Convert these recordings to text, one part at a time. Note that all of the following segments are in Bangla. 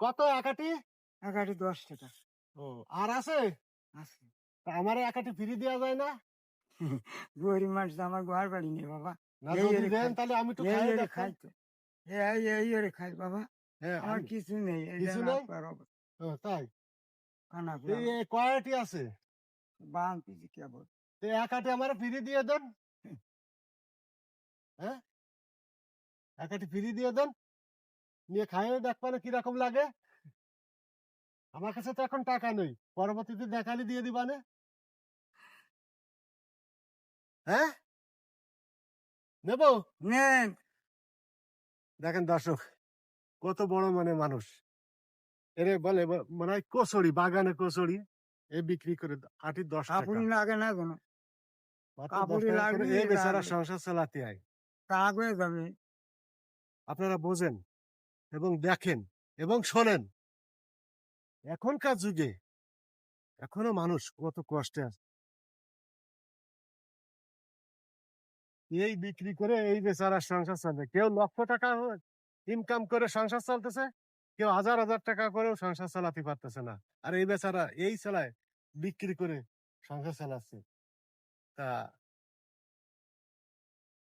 কত একাটি? এগারো দশ টাকা। ও। আর আছে? আছে। তা আমার একাটি ফ্রি দেওয়া যায় না? গরিব মানুষ তো আমার ঘর বাড়ি নেই বাবা। না যদি দেন তাহলে আমি একটু এই খাই খাই তো। এই এই এরে খাই বাবা। হ্যাঁ আমার কিছু নেই। কিছু নেই? ও, তাই? কানা এই কয়টি আছে? বান পিছি কেবল তো একাটি আমার ফ্রি দিয়ে দেন। হ্যাঁ? একাটি ফ্রি দিয়ে দেন। নিয়ে খাইয়ে দেখবানে কীরকম লাগে? আমার কাছে তো এখন টাকা নেই। পরবর্তীতে দেখালে দিয়ে দিবানে হ্যাঁ? নেব? নেন। দেখেন দর্শক কত বড় মানে মানুষ। এরে বলে মনে কচুরি বাগানে কচুরি এ বিক্রি করে আটি দশ কাপড় লাগে না কোনো। কাপড়ই লাগবে, এই বেচারা সংসার চালাতে হয় কাক হয়ে যাবে। আপনারা বোঝেন। এবং দেখেন এবং শোনেন। এখনকার যুগে এখনও মানুষ কত কষ্টে আছে। এই বিক্রি করে এই বেচারা সংসার চলবে। কেউ লক্ষ টাকা ইনকাম করে সংসার চলতেছে, কেউ হাজার হাজার টাকা করেও সংসার চালাতে পারতেছে না। আর এই বেচারা এই চালায় বিক্রি করে সংসার চালাচ্ছে। তা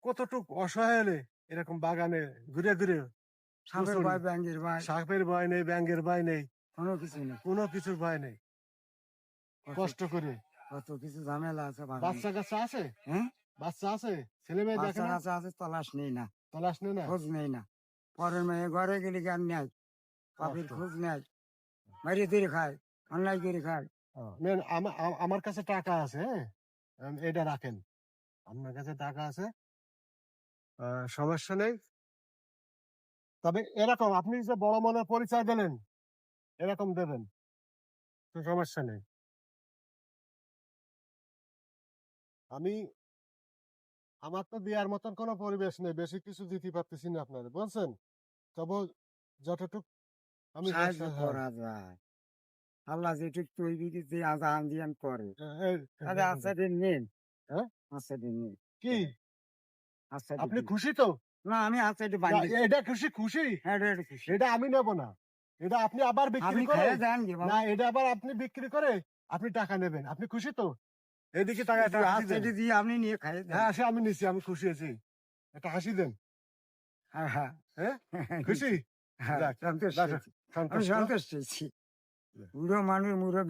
কতটুক অসহায় হলে এরকম বাগানে ঘুরে ঘুরে সাপের ভয় ব্যাঙ্গের ভয়। সাপের ভয় নেই ব্যাঙ্গের ভয় নেই। কোনো কিছু নেই। কোনো কিছুর ভয় নেই। কষ্ট করে। কত কিছু ঝামেলা আছে বাচ্চা কাচ্চা আছে? হ্যাঁ? বাচ্চা আছে? ছেলে মেয়ে দেখে বাচ্চা আছে তলাশ নেই না। তলাশ নেই না? খোঁজ নেই না। পরের মেয়ে ঘরে গেলে গান নেয় বাপের কষ্ট। খোঁজ নেয় মারিয়ে ধরে খায় অন্যায় করে খায়। আমার কাছে টাকা আছে হ্যাঁ? এটা রাখেন। আপনার কাছে টাকা আছে? সমস্যা নেই? তবে এরকম আপনি যে বড় মনের পরিচয় দিলেন এরকম দেবেন। সমস্যা নেই। আমি আমার তো দেওয়ার মতন কোনো পরিবেশ নেই বেশি কিছু দিতে পারতেছি না আপনারা বলছেন তবে যতটুক আমি হ্যাঁ, করা যায়। আল্লাহ যেটুক তৈরি দিতে আজান দিয়ান করে। আচ্ছা দিন নিন। হ্যাঁ? আচ্ছা দিন নিন। কি? আচ্ছা আপনি খুশি তো? না আমি আচ্ছা একটু বান্ধি এটা খুশি খুশি? হ্যাঁ এটা খুশি। এটা আমি নেব না। এটা আপনি আবার বিক্রি করে যান না এটা আবার আপনি বিক্রি করে আপনি টাকা নেবেন। আপনি খুশি তো? এদিকে টাকা হাসি। দিয়ে আপনি নিয়ে খাই হ্যাঁ সে আমি নিচ্ছি আমি খুশি আছি। একটা হাসি দেন। হ্যাঁ হ্যাঁ। হ্যাঁ? খুশি? হ্যাঁ সন্তুষ্ট সন্তুষ্ট সন্তুষ্ট বুড়ো মানুষ মুরব্বী।